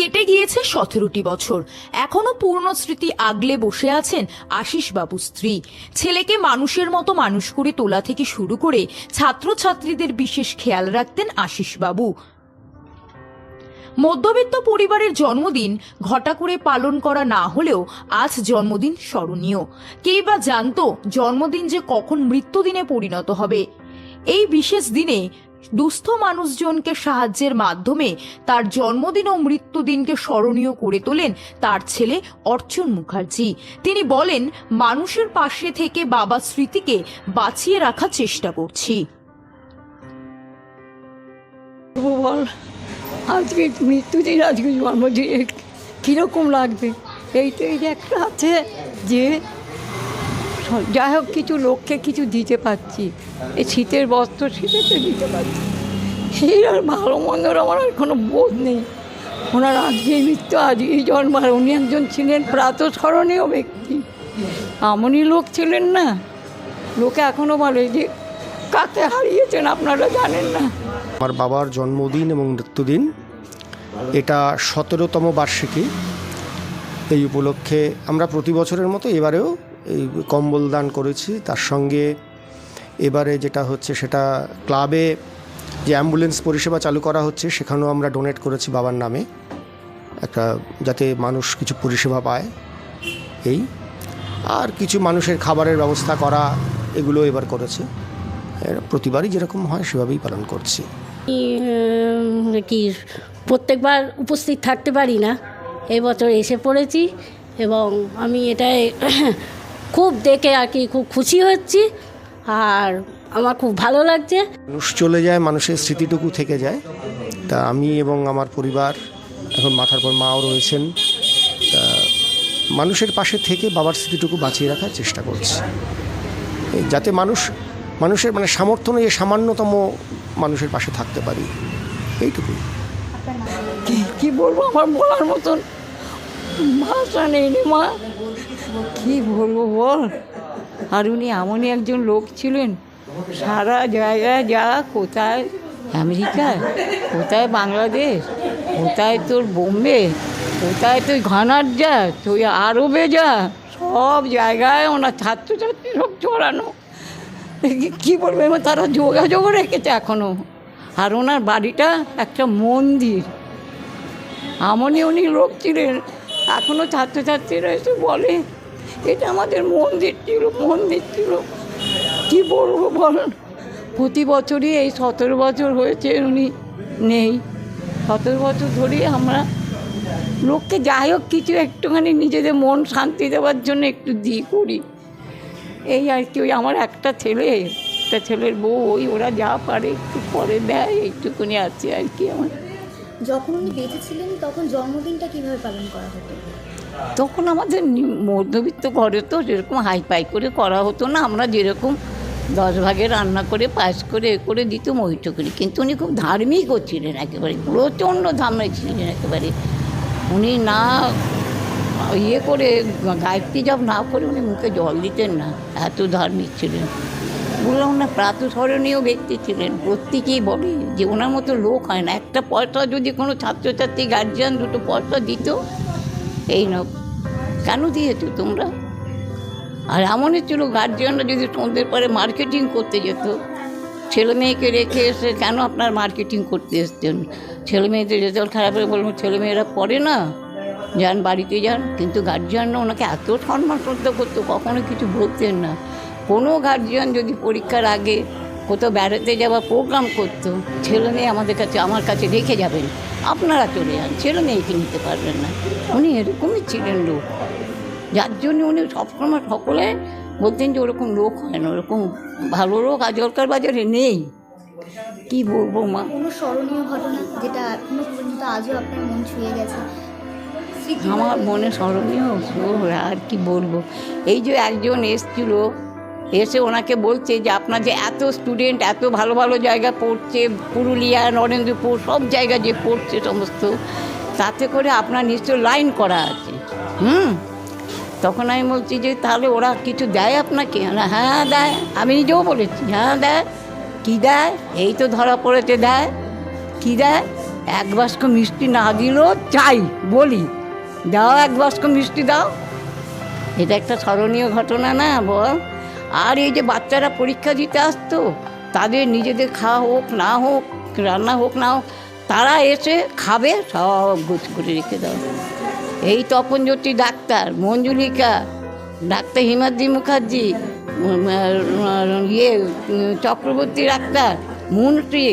কেটে গিয়েছে সতেরোটি বছর। এখনও পূর্ণ স্মৃতি আগলে বসে আছেন আশিস বাবু স্ত্রী। ছেলেকে মানুষের মতো মানুষ করে তোলা থেকে শুরু করে ছাত্রছাত্রীদের বিশেষ খেয়াল রাখতেন আশিস বাবু মধ্যবিত্ত পরিবারের জন্মদিন ঘটা করে পালন করা না হলেও আজ জন্মদিন স্মরণীয়। কেই বা জানতো জন্মদিন যে কখন মৃত্যুদিনে পরিণত হবে। এই বিশেষ দিনে দুস্থ মানুষজনকে সাহায্যের মাধ্যমে তার জন্মদিন ও মৃত্যুদিনকে স্মরণীয় করে তোলেন তার ছেলে অর্চন মুখার্জি। তিনি বলেন, মানুষের পাশে থেকে বাবা স্মৃতিকে বাঁচিয়ে রাখার চেষ্টা করছি। বল, আজকে মৃত্যুদিন, আজকে জন্মদিন, কীরকম লাগবে? এই তো একটা আছে যে, যাই হোক, কিছু লোককে কিছু দিতে পারছি। এই শীতের বস্ত্র শীতেতে দিতে পারছি সেই আর ভালো মন্দর আমার আর কোনো বোধ নেই। ওনার আজকে মৃত্যু, আজকেই জন্ম, আর উনি একজন ছিলেন প্রাতঃস্মরণীয় ব্যক্তি। এমনই লোক ছিলেন না। লোকে এখনও বলে যে, কাকে হারিয়েছেন আপনারা জানেন না? আমার বাবার জন্মদিন এবং মৃত্যুদিন, এটা সতেরোতম বার্ষিকী। এই উপলক্ষে আমরা প্রতি বছরের মতো এবারেও এই কম্বল দান করেছি। তার সঙ্গে এবারে যেটা হচ্ছে সেটা ক্লাবে যে অ্যাম্বুলেন্স পরিষেবা চালু করা হচ্ছে, সেখানেও আমরা ডোনেট করেছি বাবার নামে। একটা যাতে মানুষ কিছু পরিষেবা পায়, এই। আর কিছু মানুষের খাবারের ব্যবস্থা করা, এগুলো এবার করেছে। প্রতিবারই যেরকম হয়, সেভাবেই পালন করছি। কি, প্রত্যেকবার উপস্থিত থাকতে পারি না। এবছর এসে পড়েছি এবং আমি এটাই খুব দেখে আর কি খুব খুশি হচ্ছি। আর আমার খুব ভালো লাগছে। মানুষ চলে যায় মানুষের স্মৃতিটুকু থেকে যায়। তা আমি এবং আমার পরিবার এখন মাথার পর মাও রয়েছেন। তা মানুষের পাশে থেকে বাবার স্মৃতিটুকু বাঁচিয়ে রাখার চেষ্টা করছি। যাতে মানুষ মানুষের মানে সামর্থ্য নিয়ে সামান্যতম মানুষের পাশে থাকতে পারি। এইটুকুই। কি কি বলব আমার বলার মতন? ভাষা নেই রে মা। কি বলব বল? আর উনি এমনই একজন লোক ছিলেন। সারা জায়গায় যা, কোথায়? আমেরিকা? কোথায় বাংলাদেশ? কোথায় তোর বোম্বে? কোথায় তুই ঘানার যা তুই আরবে যা। সব জায়গায় ওনার ছাত্রছাত্রী সব চড়ানো কী বলব তারা যোগাযোগ রেখেছে এখনও আর ওনার বাড়িটা একটা মন্দির। এমনই উনি লোক ছিলেন। এখনও ছাত্রছাত্রীরা এসে বলে এটা আমাদের মন্দির ছিল মন্দির ছিল। কী বলব বল? প্রতি বছরই এই সতেরো বছর হয়েছে উনি নেই। সতেরো বছর ধরে আমরা লোককে যাই হোক, কিছু একটুখানি নিজেদের মন শান্তি দেওয়ার জন্য একটু দিই করি। এই আর কি, ওই আমার একটা ছেলে, একটা ছেলের বউ, ওই ওরা যা পারে একটু পরে দেয়, এইটুকুনি আছে আর কি আমার। যখন উনি বেঁচে ছিলেন, তখন জন্মদিনটা কীভাবে পালন করা হতো? তখন আমাদের মধ্যবিত্ত ঘরে তো সেরকম হাই ফাই করে করা হতো না, আমরা যেরকম দশ ভাগে রান্না করে পায়েস করে, এ করে দিতাম ওইটুকুনি কিন্তু উনি খুব ধার্মিকও ছিলেন একেবারে, প্রচণ্ড ধার্মিক ছিলেন একেবারে। উনি না ইয়ে করে, গায়ত্রী জব না করে উনি মুখে জল দিতেন না, এত ধার্মিক ছিলেন। বললাম ওনার প্রাতঃস্মরণীয় ব্যক্তি ছিলেন, প্রত্যেকেই বলে যে ওনার মতো লোক হয় না। একটা পয়সা যদি কোনো ছাত্রছাত্রী গার্জিয়ান দুটো পয়সা দিত এই নাও। কেন দিয়েছ তোমরা? আর এমনই ছিল গার্জিয়ানরা যদি সন্ধ্যের পরে মার্কেটিং করতে যেত। ছেলে মেয়েকে রেখে এসে কেন আপনার মার্কেটিং করতে এসছেন? ছেলে মেয়েদের রেজাল্ট খারাপ হয়ে বলব ছেলে মেয়েরা পড়ে না? যান, বাড়িতে যান। কিন্তু গার্জিয়ানরা ওনাকে এত সম্মান শ্রদ্ধা করতো, কখনো কিছু বলতেন না। কোনো গার্জিয়ান যদি পরীক্ষার আগে কোথাও বেড়াতে যাওয়ার প্রোগ্রাম করতো, ছেলে মেয়ে আমাদের কাছে, আমার কাছে রেখে যাবেন। আপনারা চলে যান ছেলে মেয়েকে নিতে পারবেন না। উনি এরকমই ছিলেন লোক। যার জন্য উনি সবসময় সকলে বলতেন যে ওরকম লোক হয় না ওরকম ভালো লোক আজকালকার বাজারে নেই। কি বলব মা? কোনো স্মরণীয় ঘটনা যেটা এখনও পর্যন্ত আজও আপনার মন ছুঁয়ে গেছে? আমার মনে স্মরণীয় আর কি বলব? এই যে একজন এসছিল এসে ওনাকে বলছে যে, আপনার যে এত স্টুডেন্ট এত ভালো ভালো জায়গা পড়ছে, পুরুলিয়া, নরেন্দ্রপুর, সব জায়গায় যে পড়ছে সমস্ত, তাতে করে আপনার নিশ্চয় লাইন করা আছে। হুম? তখন আমি বলছি যে, তাহলে ওরা কিছু দেয় আপনাকে? হ্যাঁ দেয়। আমি নিজেও বলেছি হ্যাঁ দেয়। কী দেয়? এই তো ধরা পড়েছে, দেয়। কী দেয়? এক বাস্ক মিষ্টি না দিলেও চাই, বলি। দাও, এক বাস্ক মিষ্টি দাও। এটা একটা স্মরণীয় ঘটনা না, বল। আর এই যে বাচ্চারা পরীক্ষা দিতে আসতো, তাদের নিজেদের খাওয়া হোক, না হোক, রান্না হোক, না হোক, তারা এসে খাবে, সব গুছ করে রেখে দাও। এই তপনজ্যোতি ডাক্তার, মঞ্জুলিকা, ডাক্তার হিমাদ্রি মুখার্জি ইয়ে চক্রবর্তী ডাক্তার মুন্ত্রী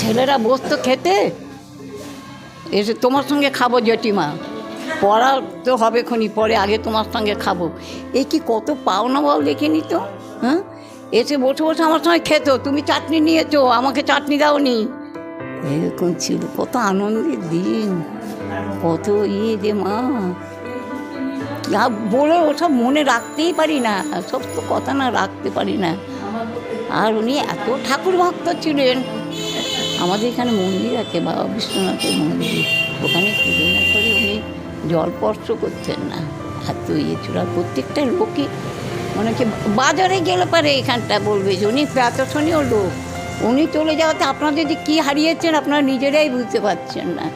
ছেলেরা বসতো খেতে, এসে তোমার সঙ্গে খাব জেঠিমা। পড়া তো হবে খনি, পরে আগে তোমার সঙ্গে খাব। এই কি কত পাওনা বল দেখে নিত হ্যাঁ? এসে বসে বসে আমার সঙ্গে খেত, তুমি চাটনি নিয়েছো, আমাকে চাটনি দাওনি। এরকম ছিল, কত আনন্দের দিন, কত ইয়ে যে মা। বলে ওসব মনে রাখতেই পারি না, সব তো কথা না রাখতে পারি না। আর উনি এত ঠাকুর ভক্ত ছিলেন। আমাদের এখানে মন্দির আছে, বাবা বিশ্বনাথের মন্দির। ওখানে পুজো না করে উনি জল স্পর্শ করছেন না। এত ইয়ে চূড়া প্রত্যেকটা লোকই মনে হচ্ছে বাজারে গেলে পারে এখানটা বলবে যে উনি প্রাতশনীয় লোক। উনি চলে যাওয়াতে আপনারা যদি কী হারিয়েছেন আপনারা নিজেরাই বুঝতে পারছেন না।